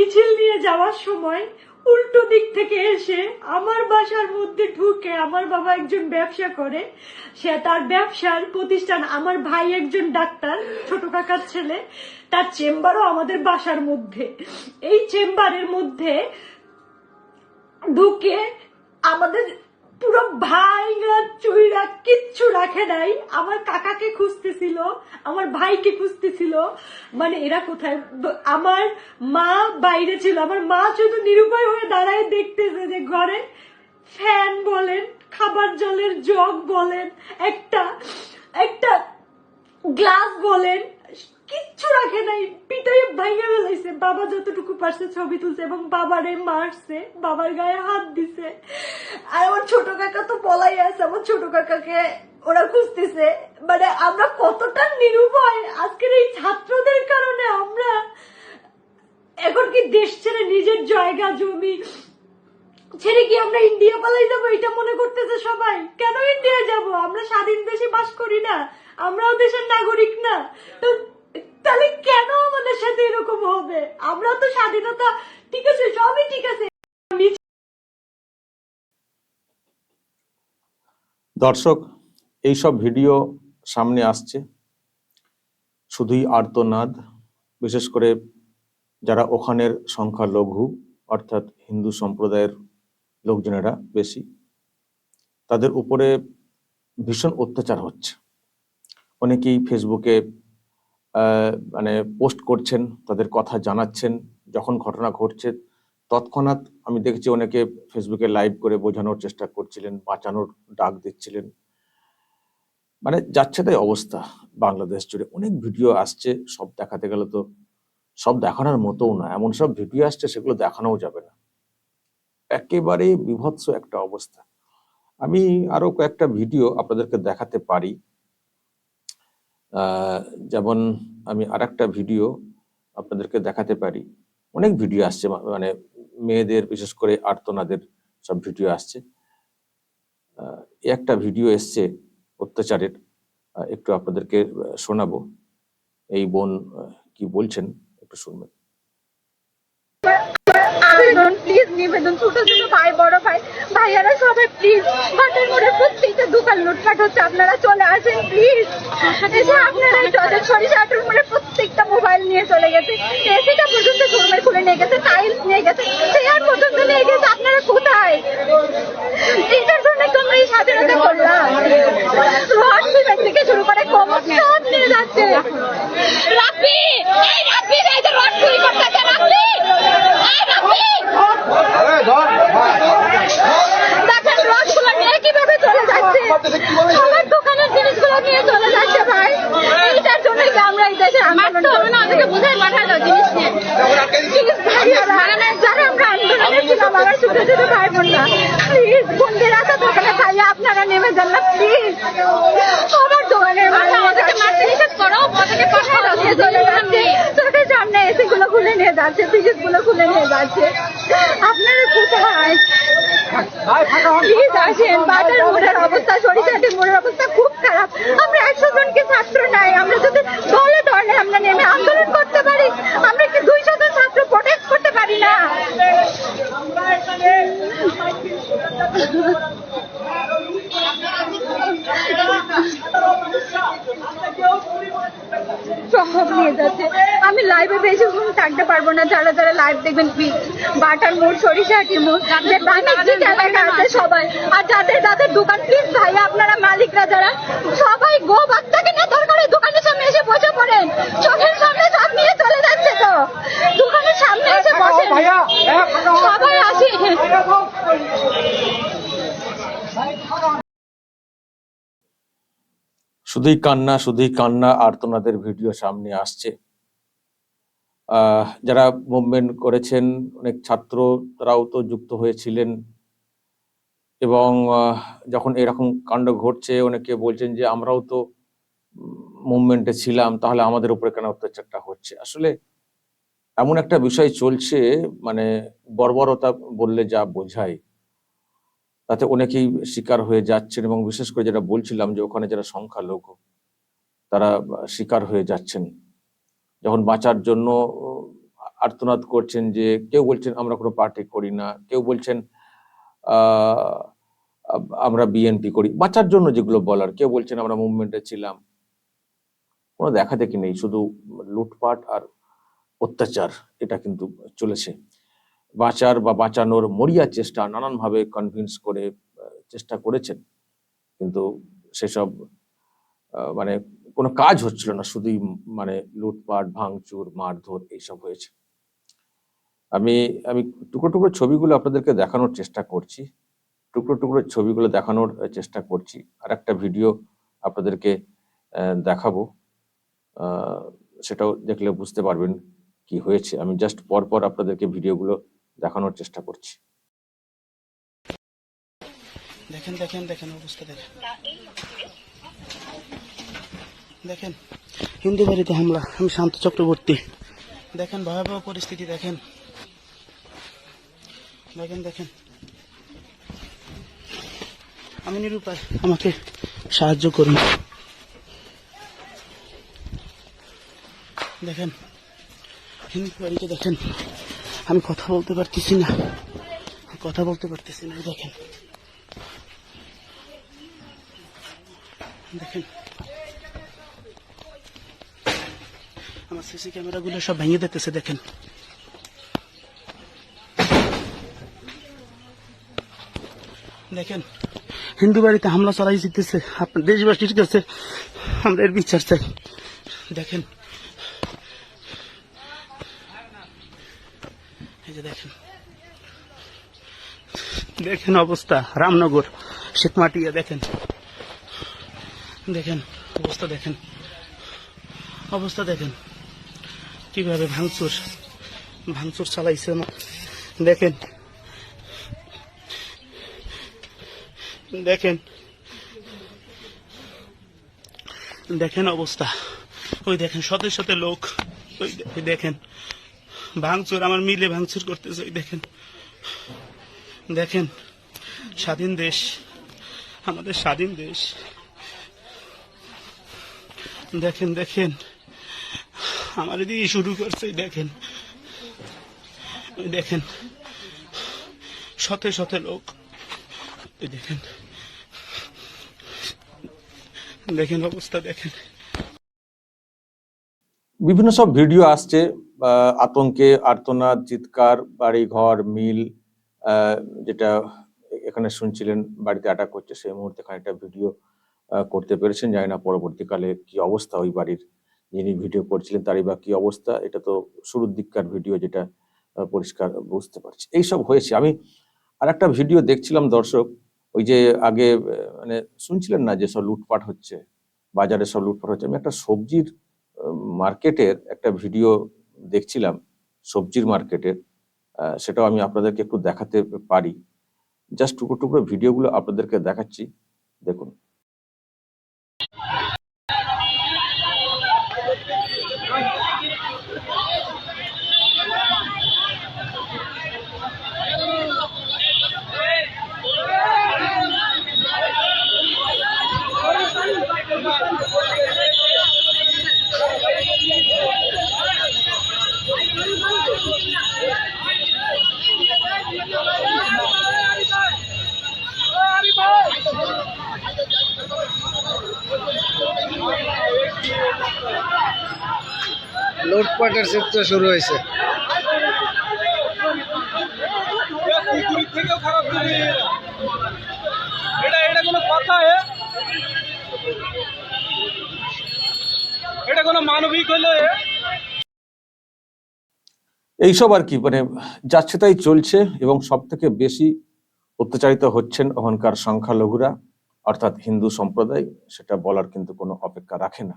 মিছিল নিয়ে যাওয়ার সময় উল্টো দিক থেকে এসে আমার বাসার মধ্যে ঢুকে আমার বাবা একজন ব্যবসা করে। সে তার ব্যবসার প্রতিষ্ঠান, আমার ভাই একজন ডাক্তার, ছোট কাকার ছেলে, তার চেম্বারও আমাদের বাসার মধ্যে। এই চেম্বারের মধ্যে ঢুকে আমাদের পুরো ভাইরা, চুইরা কিচ্ছু রাখে নাই। আমার কাকাকে খুঁজতেছিল, আমার ভাইকে খুঁজতেছিল। মানে এরা কোথায়? আমার মা বাইরে ছিল। আমার মা শুধু নিরুপায় হয়ে দাঁড়ায় দেখতেছে যে ঘরে ফ্যান বলেন, খাবার জলের জগ বলেন, একটা একটা গ্লাস বলেন কিচ্ছু রাখে নাই। পিটাই ভাইয়া ফেলাইছে বাবা যতটুকু পারছে ছবি তুলছে এবং বাবারে মারছে, বাবার গায়ে হাত দিছে। আর আমার ছোট কাকা তো বলাই আছে, আমার ছোট কাকাকে ওরা খুঁজতেছে। মানে আমরা কতটা নিরুপায় আজকের এই ছাত্রদের কারণে আমরা এখন কি দেশ ছেড়ে নিজের জায়গা, জমি ছেড়ে কি আমরা ইন্ডিয়া পালাই যাব? এটা মনে করতেছে সবাই। কেন ইন্ডিয়া যাব? আমরা স্বাধীন দেশে বাস করি না। আমরাও দেশের নাগরিক না। তো তাহলে কেন আমাদের সাথে এরকম হবে? আমরা তো স্বাধীনতা, ঠিক আছে, সবই ঠিক আছে। দর্শক, এইসব ভিডিও সামনে আসছে। শুধুই আর্তনাদ, বিশেষ করে যারা ওখানের সংখ্যালঘু, অর্থাৎ হিন্দু সম্প্রদায়ের লোকজনেরা বেশি। তাদের উপরে ভীষণ অত্যাচার হচ্ছে। অনেকেই ফেসবুকে মানে পোস্ট করছেন, তাদের কথা জানাচ্ছেন, যখন ঘটনা ঘটছে, তৎক্ষণাৎ আমি দেখেছি অনেকে ফেসবুকে লাইভ করে বোঝানোর চেষ্টা করছিলেন, বাঁচানোর ডাক দিচ্ছিলেন। মানে যাচ্ছে তাই অবস্থা বাংলাদেশ জুড়ে। অনেক ভিডিও আসছে, সব দেখাতে গেলে তো, সব দেখানোর মতোও না, এমন সব ভিডিও আসছে, সেগুলো দেখানোও যাবে না। একেবারে বিভৎস একটা অবস্থা। আমি আরও কয়েকটা ভিডিও আপনাদেরকে দেখাতে পারি। যেমন আমি আরেকটা ভিডিও আপনাদেরকে দেখাতে পারি। অনেক ভিডিও আসছে মানে মেয়েদের, বিশেষ করে আর্তনাদের সব ভিডিও আসছে। একটা ভিডিও এসছে অত্যাচারের। একটু আপনাদেরকে শোনাবো। এই বোন কি বলছেন? একটু শুনবেন। আবেদন প্লিজ নিবেদন। ছোট ছোট ভাই বড় ভাই ভাইয়ারা সবাই প্লিজ বাটের মোড়ে প্রত্যেকটা দোকান লুটপাট হচ্ছে আপনারা চলে আসেন প্লিজ এসে আপনারা টদের সরিষা আটের মোড়ে প্রত্যেকটা মোবাইল নিয়ে চলে গেছে। এসিটা পর্যন্ত শোরুমে খুলে নিয়ে গেছে টাইলস নিয়ে গেছে চেয়ার পর্যন্ত নিয়ে গেছে আপনারা কোথায়? এইটার জন্য তো আমরা এই স্বাধীনতা করলাম। রড সিমেন্ট থেকে শুরু করে কোমর সব নিয়ে যাচ্ছে রাব্বি এই রাব্বি এই যে রড চুরি করতেছে রাব্বি এই রাব্বি দেখেন রডগুলো নিয়ে কীভাবে চলে যাচ্ছে সবার দোকানের জিনিসগুলো নিয়ে চলে যাচ্ছে ভাই এইটার জন্য কি আমরা এই দেশে আন্দোলন হবে না ওদেরকে বুঝাই পাঠালো জিনিস নিয়ে প্লিজ ভাইয়ারা যারা আমরা আন্দোলনে ছিলাম আমার ছোট বোনরা প্লিজ বন্ধের আছে দোকানে ভাইয়া আপনারা নেমে যান না প্লিজ সবার দোকানের মাথা ওদেরকে মারতে নিষেধ করো ওদেরকে পাঠায় দাও সে চলে যাচ্ছে। চোখের সামনে এসে গুলো খুলে নিয়ে যাচ্ছে ফ্রিজগুলো খুলে নিয়ে যাচ্ছে। আপনারা কোথায়? প্লিজ আসেন বাটার মোড়ের অবস্থা সরিষাটির মোড়ের অবস্থা খুব খারাপ। আমরা একশো জনকে ছাত্র নাই আমরা যদি দলে দলে আমরা নেমে আন্দোলন করতে পারি আমরা কি দুইশো জন ছাত্র প্রোটেস্ট করতে পারি না সব নিয়ে যাচ্ছে আমি লাইভে বেশিক্ষণ থাকতে পারব না যারা যারা লাইভ দেখবেন বাটার মোড় সরিষাটির মোড় বাণিজ্যিক এলাকা আছে সবাই। আর যাদের যাদের দোকান প্লিজ ভাই আপনারা মালিকরা যারা সবাই গো বাচ্চাকে না দরকার দোকানের সামনে এসে বসে পড়েন। চোখের সামনে সব নিয়ে চলে যাচ্ছে তো। দোকানের সামনে এসে বসেন। সবাই আসে। শুধুই কান্না শুধুই কান্না আর আর্তনাদের ভিডিও সামনে আসছে। যারা মুভমেন্ট করেছেন, অনেক ছাত্র তারাও তো যুক্ত হয়েছিলেন। এবং যখন এরকম কাণ্ড ঘটছে, অনেকে বলছেন যে, আমরাও তো মুভমেন্টে ছিলাম, তাহলে আমাদের উপরে কেন অত্যাচারটা হচ্ছে? আসলে এমন একটা বিষয় চলছে মানে বর্বরতা বললে যা বোঝায়। তাতে অনেকেই শিকার হয়ে যাচ্ছেন এবং বিশেষ করে যেটা বলছিলাম যে, ওখানে যারা সংখ্যালঘু, তারা শিকার হয়ে যাচ্ছেন। যখন বাঁচার জন্য আর্তনাদ করছেন যে, কেউ বলছেন, আমরা কোনো পার্টি করি না। কেউ বলছেন আমরা বিএনপি করি। বাঁচার জন্য যেগুলো বলার, কেউ বলছেন, আমরা মুভমেন্টে ছিলাম। কোনো দেখা দেখি নেই, শুধু লুটপাট আর অত্যাচার, এটা কিন্তু চলেছে। বাঁচার বা বাঁচানোর মরিয়া চেষ্টা নানানভাবে কনভিন্স করে চেষ্টা করেছেন। কিন্তু সেসব মানে কোনো কাজ হচ্ছিল না শুধুই মানে লুটপাট ভাঙচুর মারধর এইসব হয়েছে। আমি আমি টুকরো টুকরো ছবিগুলো আপনাদেরকে দেখানোর চেষ্টা করছি। টুকরো টুকরো ছবিগুলো দেখানোর চেষ্টা করছি। আর একটা ভিডিও আপনাদেরকে দেখাবো। সেটাও দেখলে বুঝতে পারবেন কি হয়েছে। আমি জাস্ট পরপর আপনাদেরকে ভিডিওগুলো দেখানোর চেষ্টা করছি। দেখেন দেখেন দেখেন অবস্থা দেখেন। দেখেন, হিন্দু বাড়িতে হামলা, আমি শান্ত চক্রবর্তী। দেখেন ভয়াবহ পরিস্থিতি, দেখেন। দেখেন দেখেন। আমি নিরুপায়, আমাকে সাহায্য করুন। দেখেন, হিন্দু বাড়িতে দেখেন, আমি কথা বলতে পারতেছি না। কথা বলতে পারতেছি না, দেখেন। দেখেন আমার সিসি ক্যামেরাগুলো সব ভেঙে দিতেছে, দেখেন। দেখেন, হিন্দু বাড়িতে হামলা চালাই জিতেছে আপনার দেশবাসীর কাছে আমরা এর বিচার চাই। দেখেন দেখেন দেখেন অবস্থা, রামনগর, শেখমাটিয়া, দেখেন। দেখেন, অবস্থা দেখেন অবস্থা দেখেন। কীভাবে ভাঙচুর ভাঙচুর চালাইছে আমার দেখেন। দেখেন। দেখেন অবস্থা। ওই দেখেন শত শত লোক। ওই দেখেন। ভাঙচুর, আমার মিলে ভাঙচুর করতেছে, ওই দেখেন। দেখেন, স্বাধীন দেশ, আমাদের স্বাধীন দেশ। দেখেন দেখেন। আমার দিয়ে শুরু করছে দেখেন। দেখেন। শতে শতে লোক দেখেন। দেখেন অবস্থা, দেখেন। বিভিন্ন সব ভিডিও আসছে আতঙ্কে আর্তনাদ, চিৎকার বাড়ি ঘর মিল যেটা এখানে শুনছিলেন, বাড়িতে অ্যাটাক করছে, সেই মুহূর্তে খানিকটা ভিডিও করতে পেরেছেন। জানি না পরবর্তীকালে কি অবস্থা ওই বাড়ির। যিনি ভিডিও করছিলেন, তারই বা কি অবস্থা? এটা তো শুরুর দিককার ভিডিও যেটা পরিষ্কার বুঝতে পারছি। এইসব হয়েছে। আমি আর একটা ভিডিও দেখছিলাম দর্শক, ওই যে আগে মানে শুনছিলেন না যে সব লুটপাট হচ্ছে? বাজারে সব লুটপাট হচ্ছে। আমি একটা সবজির মার্কেটের একটা ভিডিও দেখছিলাম, সবজির মার্কেটের সেটাও আমি আপনাদেরকে একটু দেখাতে পারি। জাস্ট টুকরো টুকরো ভিডিওগুলো আপনাদেরকে দেখাচ্ছি। দেখুন। লুটপাটের চিত্র শুরু হয়েছে। এইসব আর কি মানে যাচ্ছে তাই চলছে এবং সব থেকে বেশি অত্যাচারিত হচ্ছেন ওখানকার সংখ্যালঘুরা, অর্থাৎ হিন্দু সম্প্রদায়, সেটা বলার কিন্তু কোনো অপেক্ষা রাখে না।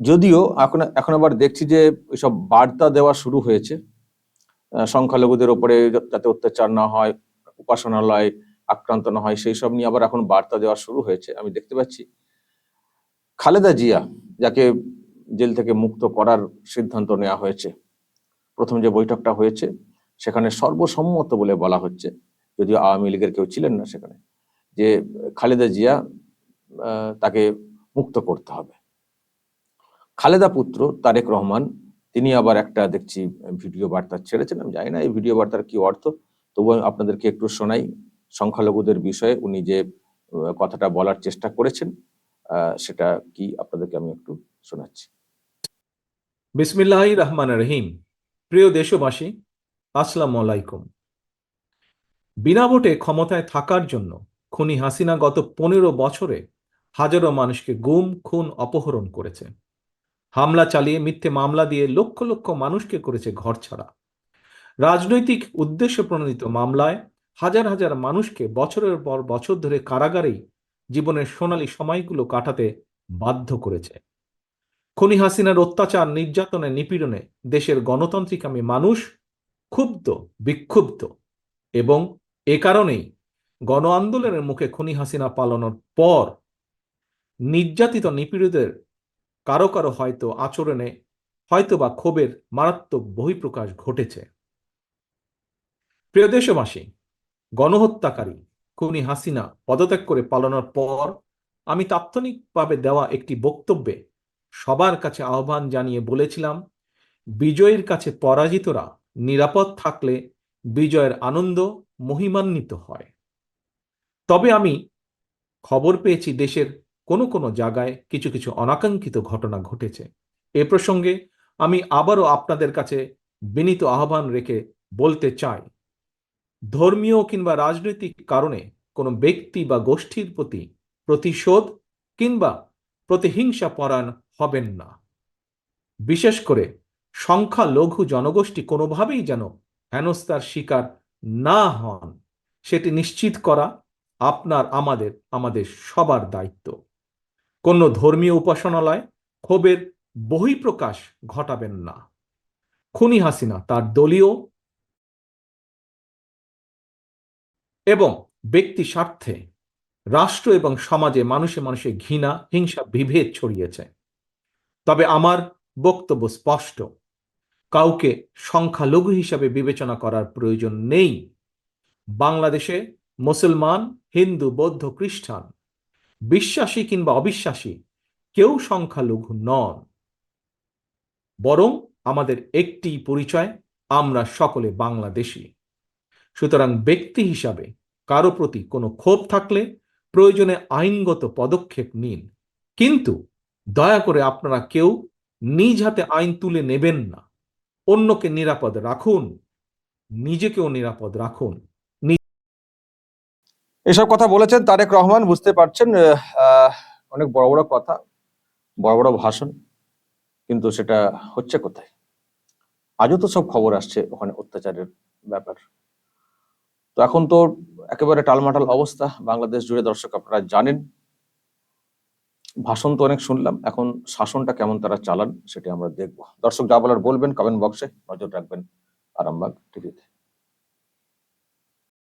যদিও এখন এখন আবার দেখছি যে এসব বার্তা দেওয়া শুরু হয়েছে। সংখ্যালঘুদের ওপরে যাতে অত্যাচার না হয়, উপাসনালয় আক্রান্ত না হয়, সেই সব নিয়ে আবার এখন বার্তা দেওয়া শুরু হয়েছে, আমি দেখতে পাচ্ছি। খালেদা জিয়া, যাকে জেল থেকে মুক্ত করার সিদ্ধান্ত নেওয়া হয়েছে, প্রথম যে বৈঠকটা হয়েছে, সেখানে সর্বসম্মত বলে বলা হচ্ছে, যদিও আওয়ামী লীগের কেউ ছিলেন না সেখানে, যে খালেদা জিয়া তাকে মুক্ত করতে হবে। খালেদা পুত্র তারেক রহমান, তিনি আবার একটা দেখছি ভিডিও বার্তা ছেড়েছেন, আমি জানি না এই ভিডিও বার্তার কি অর্থ। তবু আপনাদেরকে একটু শোনাই সংখ্যালঘুদের বিষয়ে, উনি যে কথাটা বলার চেষ্টা করেছেন সেটা কি আপনাদেরকে আমি একটু শোনাচ্ছি। বিসমিল্লাহ রহমান রহিম। প্রিয় দেশবাসী, আসসালামু আলাইকুম। বিনা ভোটে ক্ষমতায় থাকার জন্য খুনি হাসিনা গত পনেরো বছরে হাজারো মানুষকে গুম, খুন, অপহরণ করেছে। হামলা চালিয়ে, মিথ্যে মামলা দিয়ে লক্ষ লক্ষ মানুষকে করেছে ঘরছাড়া রাজনৈতিক উদ্দেশ্য প্রণোদিত মামলায় হাজার হাজার মানুষকে বছরের পর বছর ধরে কারাগারেই জীবনের সোনালী সময়গুলো কাটাতে বাধ্য করেছে। খনি হাসিনার অত্যাচার নির্যাতনে নিপীড়নে দেশের গণতান্ত্রিকামী মানুষ ক্ষুব্ধ, বিক্ষুব্ধ এবং এ কারণেই গণ আন্দোলনের মুখে খনি হাসিনা পালানোর পর নির্যাতিত নিপীড়িতদের কারও কারও হয়তো আচরণে হয়তো বা ক্ষোভের মারাত্মক বহিঃপ্রকাশ ঘটেছে। প্রিয় দেশবাসী, গণহত্যাকারী খুনি হাসিনা পদত্যাগ করে পালানোর পর আমি তাৎক্ষণিকভাবে দেওয়া একটি বক্তব্যে সবার কাছে আহ্বান জানিয়ে বলেছিলাম, বিজয়ের কাছে পরাজিতরা নিরাপদ থাকলে বিজয়ের আনন্দ মহিমান্বিত হয়। তবে আমি খবর পেয়েছি দেশের কোনো কোনো জায়গায় কিছু কিছু অনাকাঙ্ক্ষিত ঘটনা ঘটেছে। এ প্রসঙ্গে আমি আবারও আপনাদের কাছে বিনীত আহ্বান রেখে বলতে চাই, ধর্মীয় কিংবা রাজনৈতিক কারণে কোনো ব্যক্তি বা গোষ্ঠীর প্রতি প্রতিশোধ কিংবা প্রতিহিংসা পরায়ণ হবেন না। বিশেষ করে সংখ্যালঘু জনগোষ্ঠী কোনোভাবেই যেন হেনস্থার শিকার না হন, সেটি নিশ্চিত করা আপনার, আমাদের আমাদের সবার দায়িত্ব। কোনো ধর্মীয় উপাসনালয় ক্ষোভের বহিঃপ্রকাশ ঘটাবেন না। খুনি হাসিনা তার দলীয় এবং ব্যক্তি স্বার্থে রাষ্ট্র এবং সমাজে মানুষে মানুষে ঘৃণা, হিংসা, বিভেদ ছড়িয়েছে। তবে আমার বক্তব্য স্পষ্ট। কাউকে সংখ্যালঘু হিসাবে বিবেচনা করার প্রয়োজন নেই। বাংলাদেশে মুসলমান, হিন্দু, বৌদ্ধ, খ্রিস্টান বিশ্বাসী কিংবা অবিশ্বাসী, কেউ সংখ্যালঘু নন। বরং আমাদের একটি পরিচয়, আমরা সকলে বাংলাদেশী। সুতরাং ব্যক্তি হিসাবে কারও প্রতি কোনো ক্ষোভ থাকলে প্রয়োজনে আইনগত পদক্ষেপ নিন। কিন্তু দয়া করে আপনারা কেউ নিজ হাতে আইন তুলে নেবেন না। অন্যকে নিরাপদ রাখুন, নিজেকেও নিরাপদ রাখুন। এসব কথা বলেছেন তারেক রহমান, বুঝতে পারছেন অনেক বড় বড় কথা, বড় বড় ভাষণ, কিন্তু সেটা হচ্ছে কোথায়? আজও তো সব খবর আসছে ওখানে অত্যাচারের ব্যাপার। তো এখন তো একেবারে টালমাটাল অবস্থা, বাংলাদেশ জুড়ে দর্শক আপনারা জানেন। ভাষণ তো অনেক শুনলাম, এখন শাসনটা কেমন তারা চালান সেটা আমরা দেখব। দর্শক যা বলার বলবেন কমেন্ট বক্সে নজর রাখবেন আরামবাগ টিভিতে।